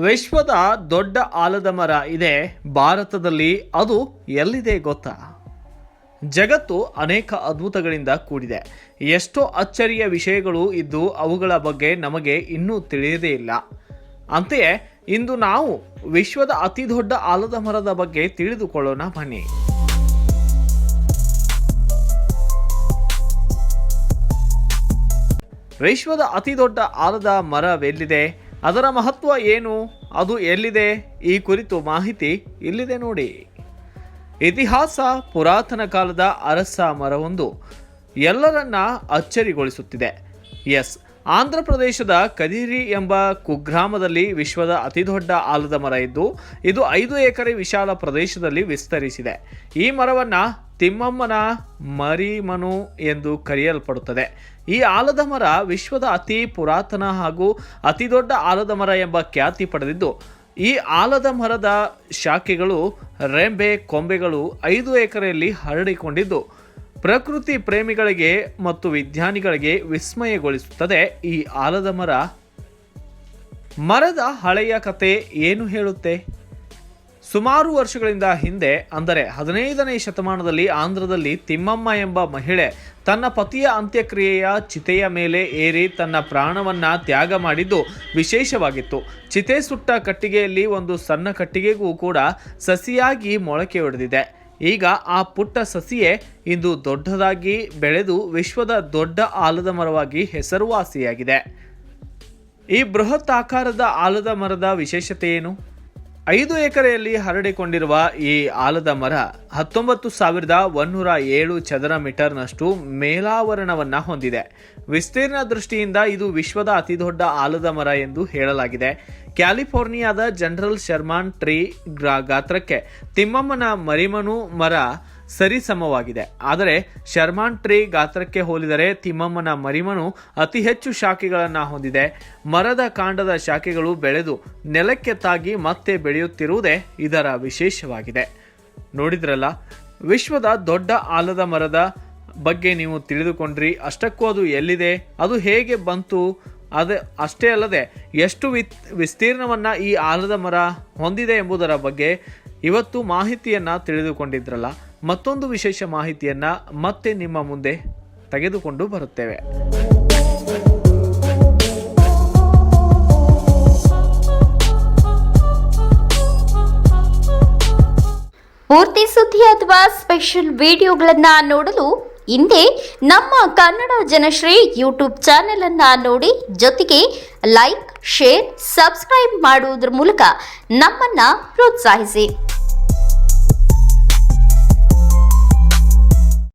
ವಿಶ್ವದ ದೊಡ್ಡ ಆಲದ ಮರ ಇದೆ ಭಾರತದಲ್ಲಿ. ಅದು ಎಲ್ಲಿದೆ ಗೊತ್ತಾ? ಜಗತ್ತು ಅನೇಕ ಅದ್ಭುತಗಳಿಂದ ಕೂಡಿದೆ. ಎಷ್ಟೋ ಅಚ್ಚರಿಯ ವಿಷಯಗಳು ಇದ್ದು ಅವುಗಳ ಬಗ್ಗೆ ನಮಗೆ ಇನ್ನೂ ತಿಳಿಯದೇ ಇಲ್ಲ. ಅಂತೆಯೇ, ಇಂದು ನಾವು ವಿಶ್ವದ ಅತಿ ದೊಡ್ಡ ಆಲದ ಮರದ ಬಗ್ಗೆ ತಿಳಿದುಕೊಳ್ಳೋಣ, ಬನ್ನಿ. ವಿಶ್ವದ ಅತಿ ದೊಡ್ಡ ಆಲದ ಮರವೆಲ್ಲಿದೆ? ಅದರ ಮಹತ್ವ ಏನು? ಅದು ಎಲ್ಲಿದೆ? ಈ ಕುರಿತು ಮಾಹಿತಿ ಇಲ್ಲಿದೆ ನೋಡಿ. ಇತಿಹಾಸ ಪುರಾತನ ಕಾಲದ ಅರಸ ಮರವೊಂದು ಎಲ್ಲರನ್ನ ಅಚ್ಚರಿಗೊಳಿಸುತ್ತಿದೆ. ಎಸ್ ಆಂಧ್ರ ಪ್ರದೇಶದ ಕದಿರಿ ಎಂಬ ಕುಗ್ರಾಮದಲ್ಲಿ ವಿಶ್ವದ ಅತಿದೊಡ್ಡ ಆಲದ ಮರ ಇದ್ದು, ಇದು ಐದು ಎಕರೆ ವಿಶಾಲ ಪ್ರದೇಶದಲ್ಲಿ ವಿಸ್ತರಿಸಿದೆ. ಈ ಮರವನ್ನು ತಿಮ್ಮಮ್ಮನ ಮರಿಮನು ಎಂದು ಕರೆಯಲ್ಪಡುತ್ತದೆ. ಈ ಆಲದ ಮರ ವಿಶ್ವದ ಅತಿ ಪುರಾತನ ಹಾಗೂ ಅತಿದೊಡ್ಡ ಆಲದ ಮರ ಎಂಬ ಖ್ಯಾತಿ ಪಡೆದಿದ್ದು, ಈ ಆಲದ ಮರದ ಶಾಖೆಗಳು ರೆಂಬೆ ಕೊಂಬೆಗಳು ಐದು ಎಕರೆಯಲ್ಲಿ ಹರಡಿಕೊಂಡಿದ್ದು ಪ್ರಕೃತಿ ಪ್ರೇಮಿಗಳಿಗೆ ಮತ್ತು ವಿಜ್ಞಾನಿಗಳಿಗೆ ವಿಸ್ಮಯಗೊಳಿಸುತ್ತದೆ. ಈ ಆಲದ ಮರ ಮರದ ಹಳೆಯ ಕತೆ ಏನು ಹೇಳುತ್ತೆ? ಸುಮಾರು ವರ್ಷಗಳಿಂದ ಹಿಂದೆ, ಅಂದರೆ ಹದಿನೈದನೇ ಶತಮಾನದಲ್ಲಿ ಆಂಧ್ರದಲ್ಲಿ ತಿಮ್ಮಮ್ಮ ಎಂಬ ಮಹಿಳೆ ತನ್ನ ಪತಿಯ ಅಂತ್ಯಕ್ರಿಯೆಯ ಚಿತೆಯ ಮೇಲೆ ಏರಿ ತನ್ನ ಪ್ರಾಣವನ್ನ ತ್ಯಾಗ ಮಾಡಿದ್ದು ವಿಶೇಷವಾಗಿತ್ತು. ಚಿತೆ ಸುಟ್ಟ ಕಟ್ಟಿಗೆಯಲ್ಲಿ ಒಂದು ಸಣ್ಣ ಕಟ್ಟಿಗೆಗೂ ಕೂಡ ಸಸಿಯಾಗಿ ಮೊಳಕೆ ಹೊಡೆದಿದೆ ಈಗ ಆ ಪುಟ್ಟ ಸಸಿಯೇ ಇಂದು ದೊಡ್ಡದಾಗಿ ಬೆಳೆದು ವಿಶ್ವದ ದೊಡ್ಡ ಆಲದ ಮರವಾಗಿ ಹೆಸರುವಾಸಿಯಾಗಿದೆ. ಈ ಬೃಹತ್ ಆಕಾರದ ಆಲದ ಮರದ ವಿಶೇಷತೆ ಏನು? ಐದು ಎಕರೆಯಲ್ಲಿ ಹರಡಿಕೊಂಡಿರುವ ಈ ಆಲದ ಮರ ಹತ್ತೊಂಬತ್ತು ಸಾವಿರದ ಒನ್ನೂರ ಏಳು ಚದರ ಮೀಟರ್ನಷ್ಟು ಮೇಲಾವರಣವನ್ನು ಹೊಂದಿದೆ. ವಿಸ್ತೀರ್ಣ ದೃಷ್ಟಿಯಿಂದ ಇದು ವಿಶ್ವದ ಅತಿದೊಡ್ಡ ಆಲದ ಮರ ಎಂದು ಹೇಳಲಾಗಿದೆ. ಕ್ಯಾಲಿಫೋರ್ನಿಯಾದ ಜನರಲ್ ಶರ್ಮಾನ್ ಟ್ರೀ ಗಾತ್ರಕ್ಕೆ ತಿಮ್ಮಮ್ಮನ ಮರಿಮನು ಮರ ಸರಿಸಮವಾಗಿದೆ. ಆದರೆ, ಶರ್ಮಾನ್ ಟ್ರೀ ಗಾತ್ರಕ್ಕೆ ಹೋಲಿದರೆ ತಿಮ್ಮಮ್ಮನ ಮರಿಮನು ಅತಿ ಹೆಚ್ಚು ಶಾಖೆಗಳನ್ನು ಹೊಂದಿದೆ. ಮರದ ಕಾಂಡದ ಶಾಖೆಗಳು ಬೆಳೆದು ನೆಲಕ್ಕೆ ತಾಗಿ ಮತ್ತೆ ಬೆಳೆಯುತ್ತಿರುವುದೇ ಇದರ ವಿಶೇಷವಾಗಿದೆ. ನೋಡಿದ್ರಲ್ಲ, ವಿಶ್ವದ ದೊಡ್ಡ ಆಲದ ಮರದ ಬಗ್ಗೆ ನೀವು ತಿಳಿದುಕೊಂಡ್ರಿ. ಅಷ್ಟಕ್ಕೂ ಅದು ಎಲ್ಲಿದೆ? ಅದು ಹೇಗೆ ಬಂತು? ಅದು, ಅಷ್ಟೇ ಅಲ್ಲದೆ, ಎಷ್ಟು ವಿತ್, ವಿಸ್ತೀರ್ಣವನ್ನು ಈ ಆಲದ ಮರ ಹೊಂದಿದೆ ಎಂಬುದರ ಬಗ್ಗೆ ಇವತ್ತು ಮಾಹಿತಿಯನ್ನು ತಿಳಿದುಕೊಂಡಿದ್ರಲ್ಲ. ಮತ್ತೊಂದು ವಿಶೇಷ ಮಾಹಿತಿಯನ್ನು ಮತ್ತೆ ನಿಮ್ಮ ಮುಂದೆ ತೆಗೆದುಕೊಂಡು ಬರುತ್ತೇವೆ. ಪೂರ್ತಿ ಸುದ್ದಿ ಅಥವಾ ಸ್ಪೆಷಲ್ ವಿಡಿಯೋಗಳನ್ನ ನೋಡಲು ಹಿಂದೆ ನಮ್ಮ ಕನ್ನಡ ಜನಶ್ರೀ ಯೂಟ್ಯೂಬ್ ಚಾನೆಲ್ ಅನ್ನ ನೋಡಿ ಜೊತೆಗೆ ಲೈಕ್, ಶೇರ್, ಸಬ್ಸ್ಕ್ರೈಬ್ ಮಾಡುವುದರ ಮೂಲಕ ನಮ್ಮನ್ನ ಪ್ರೋತ್ಸಾಹಿಸಿ.